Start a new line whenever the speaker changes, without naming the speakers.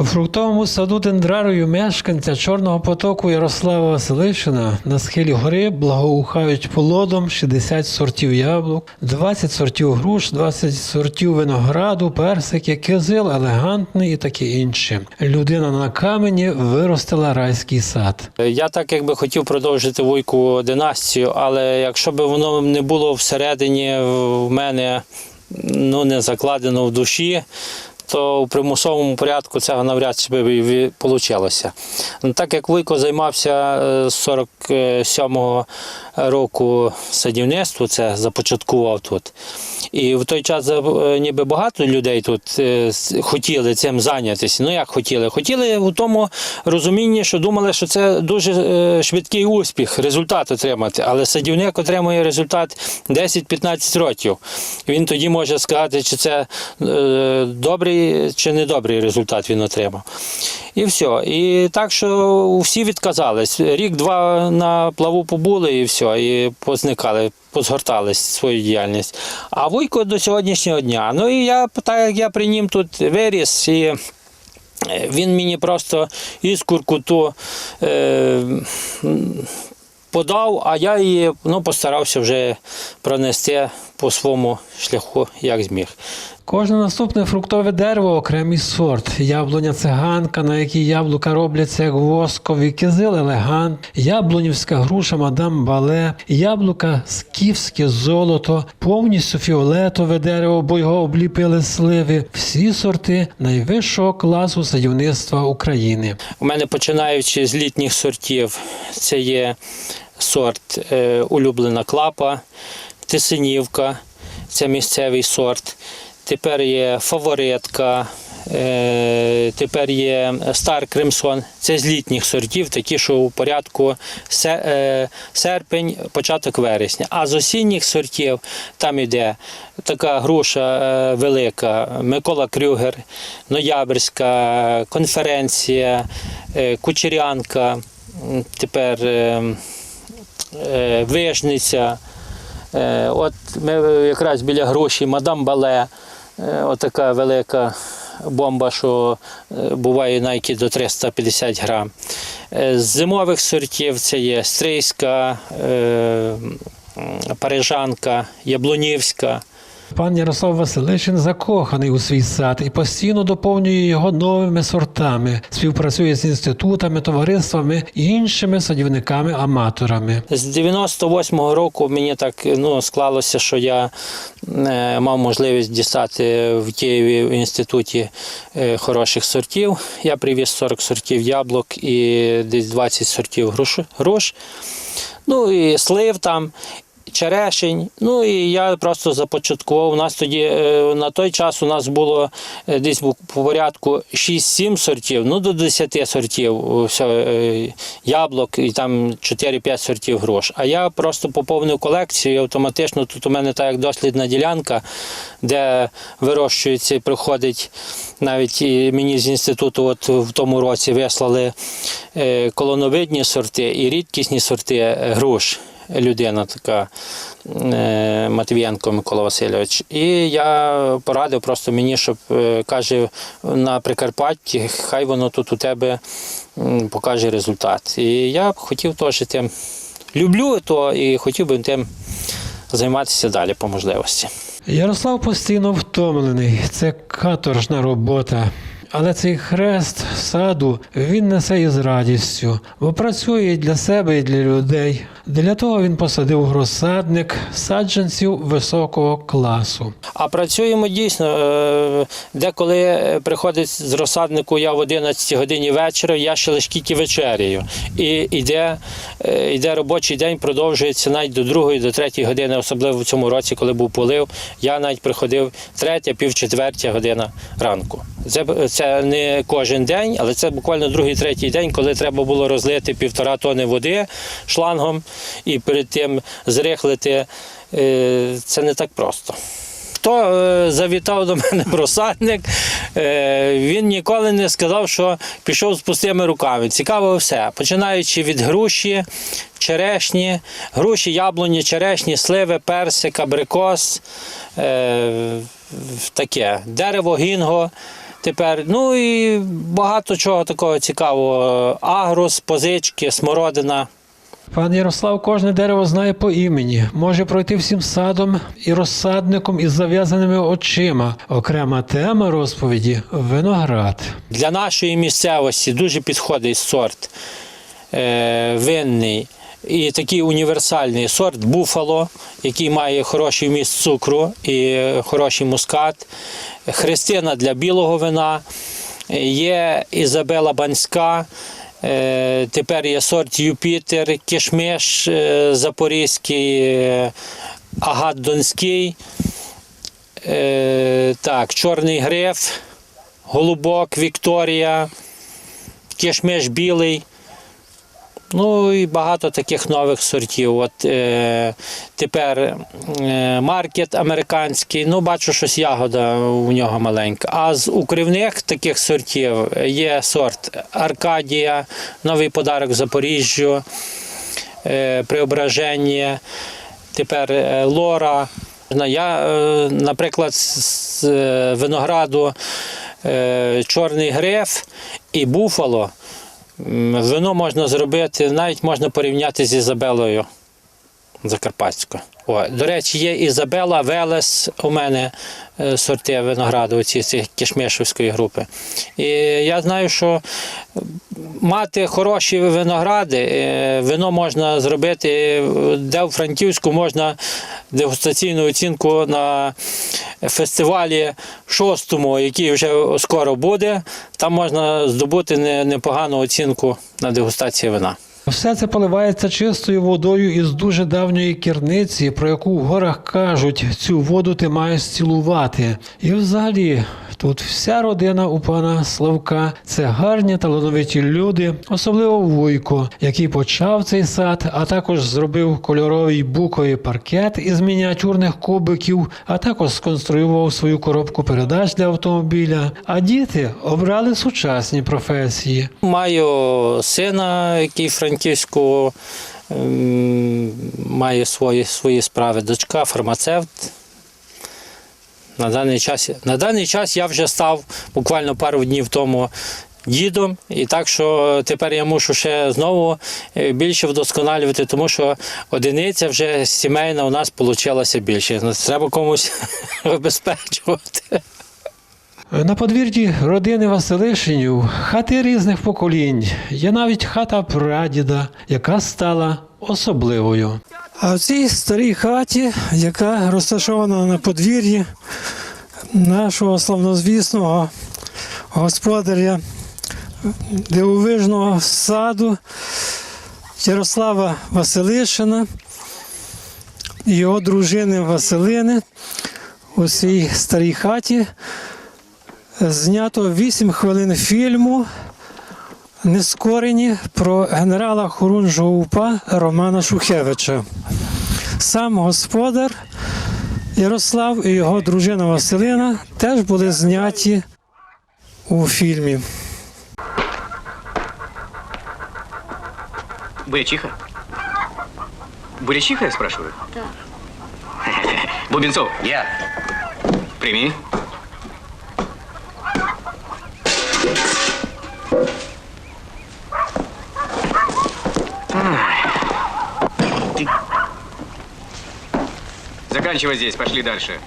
У фруктовому саду дендрарію мешканця Чорного потоку Ярослава Василишина на схилі гори благоухають плодом 60 сортів яблук, 20 сортів груш, 20 сортів винограду, персики, кизил, елегантний і таке інше. Людина на камені виростила райський сад.
Я так якби хотів продовжити вуйку династію, але якщо б воно не було всередині в мене ну, не закладено в душі, то у примусовому порядку цього навряд чи би вийшло. Так як Вуйко займався е, з 47-го року садівництвом, це започаткував тут. І в той час е, ніби багато людей тут е, хотіли цим зайнятися. Ну як хотіли? Хотіли в тому розумінні, що думали, що це дуже швидкий успіх, результат отримати. Але садівник отримує результат 10-15 років. Він тоді може сказати, чи це е, добрий чи недобрий результат він отримав. І все. І так, що всі відказались. Рік-два на плаву побули і все, і позникали, позгортали свою діяльність. А Вуйко до сьогоднішнього дня. Ну і я так як я при нім тут виріс і. е, Він мені просто іскурку ту е, подав, а я її ну, постарався вже пронести по своєму шляху, як зміг.
Кожне наступне фруктове дерево окремий сорт. Яблуня циганка, на якій яблука робляться як воскові, кизил елегант, яблунівська груша мадам Бале, яблука скіфське золото, повністю фіолетове дерево, бо його обліпили сливи. Всі сорти найвищого класу садівництва України.
У мене починаючи з літніх сортів, це є сорт е, улюблена клапа, тисинівка, це місцевий сорт. Тепер є фаворитка, е, тепер є стар Кримсон. Це з літніх сортів, такі, що у порядку е, серпень, початок вересня. А з осінніх сортів там іде така груша велика, Микола Крюгер, Ноябрьська, конференція, Кучерянка, тепер е, Вижниця. Е, От ми якраз біля гроші Мадам Бале, е, отака велика бомба, що буває навіть до 350 грам. З зимових сортів це є стрийська, парижанка, яблунівська.
Пан Ярослав Василишин закоханий у свій сад і постійно доповнює його новими сортами, співпрацює з інститутами, товариствами і іншими садівниками-аматорами.
З 98-го року мені так ну, склалося, що я е, мав можливість дістати в Києві в інституті е, хороших сортів. Я привіз 40 сортів яблук і десь 20 сортів груш. Ну і слив там. Черешень, ну і я просто започаткував. У нас тоді е, на той час у нас було е, десь по порядку 6-7 сортів, ну до 10 сортів о, все, е, яблук і там 4-5 сортів груш. А я просто поповнив колекцію і автоматично тут у мене так як дослідна ділянка, де вирощується і приходить навіть і мені з інституту, от в тому році вислали е, колоновидні сорти і рідкісні сорти е, груш людина така е, Матвієнко Микола Васильович. І я порадив просто мені, щоб е, каже, на Прикарпатті, хай воно тут у тебе покаже результат. І я б хотів теж тим люблю то і хотів би тим займатися далі по можливості.
Ярослав постійно втомлений. Це каторжна робота. Але цей хрест саду він несе із радістю, бо працює для себе і для людей. Для того він посадив розсадник саджанців високого класу.
А працюємо дійсно. е, Деколи приходить з розсаднику я в 11 годині вечора, я ще лише тільки вечеряю. І йде, е, йде робочий день, продовжується навіть до другої, до третьої години, особливо в цьому році, коли був полив. Я навіть приходив третя, пів четвертя година ранку. Це, це не кожен день, але це буквально другий, третій день, коли треба було розлити півтора тони води шлангом і перед тим зрихлити. Е, Це не так просто. Хто е, завітав до мене в розсадник, е, він ніколи не сказав, що пішов з пустими руками. Цікаво все. Починаючи від груші, черешні, груші, яблуні, черешні, сливи, персик, абрикос, таке, дерево, гінго. Тепер, ну і багато чого такого цікавого. Агрос, позички, смородина.
Пан Ярослав кожне дерево знає по імені, може пройти всім садом і розсадником із зав'язаними очима. Окрема тема розповіді виноград.
Для нашої місцевості дуже підходить сорт е, винний і такий універсальний сорт буфало, який має хороший вміст цукру і хороший мускат. Христина для білого вина. Є Ізабела Банська. е, Тепер є сорт Юпітер, Кишмиш е, Запорізький, е, Агат Донський. Так, Чорний гриф, Голубок, Вікторія, Кишмиш білий. Ну і багато таких нових сортів. От е, тепер е, маркет американський. Ну, бачу, щось ягода у нього маленька. А з укривних таких сортів є сорт Аркадія, новий подарок Запоріжжю, е, Преображення, тепер е, Лора. Я, е, наприклад, з е, винограду е, Чорний гриф і буфало. Вино можна зробити, навіть можна порівняти з Ізабелою Закарпатською. О, до речі, є Ізабела, Велес у мене е, сорти винограду, оці ці кішмишівської групи. І я знаю, що мати хороші виногради, е, вино можна зробити, де в Франківську можна дегустаційну оцінку на фестивалі шостому, який вже скоро буде. Там можна здобути непогану оцінку на дегустації вина.
Все це поливається чистою водою із дуже давньої керниці, про яку в горах кажуть, цю воду ти маєш цілувати. І взагалі. Тут вся родина у пана Славка це гарні талановиті люди, особливо Вуйко, який почав цей сад, а також зробив кольоровий буковий паркет із мініатюрних кубиків, а також сконструював свою коробку передач для автомобіля. А діти обрали сучасні професії.
Маю сина, який в Франківську ем, має свої, свої справи. Дочка фармацевт. На даний, час, на даний час я вже став буквально пару днів тому дідом, і так що тепер я мушу ще знову е, більше вдосконалювати, тому що одиниця вже сімейна у нас вийшла більше. Треба комусь обезпечувати.
На подвір'ї родини Василишинів хати різних поколінь. Є навіть хата прадіда, яка стала особливою.
А в цій старій хаті, яка розташована на подвір'ї нашого славнозвісного господаря дивовижного саду Ярослава Василишина і його дружини Василини, у цій старій хаті знято 8 хвилин фільму нескорені про генерала Хорунжого УПА Романа Шухевича. Сам господар Ярослав і його дружина Василина теж були зняті у фільмі.
Бурячиха? Бурячиха, я спрашиваю?
Да.
Бубенцов, я. Прими. Ай. Заканчивай здесь, пошли дальше.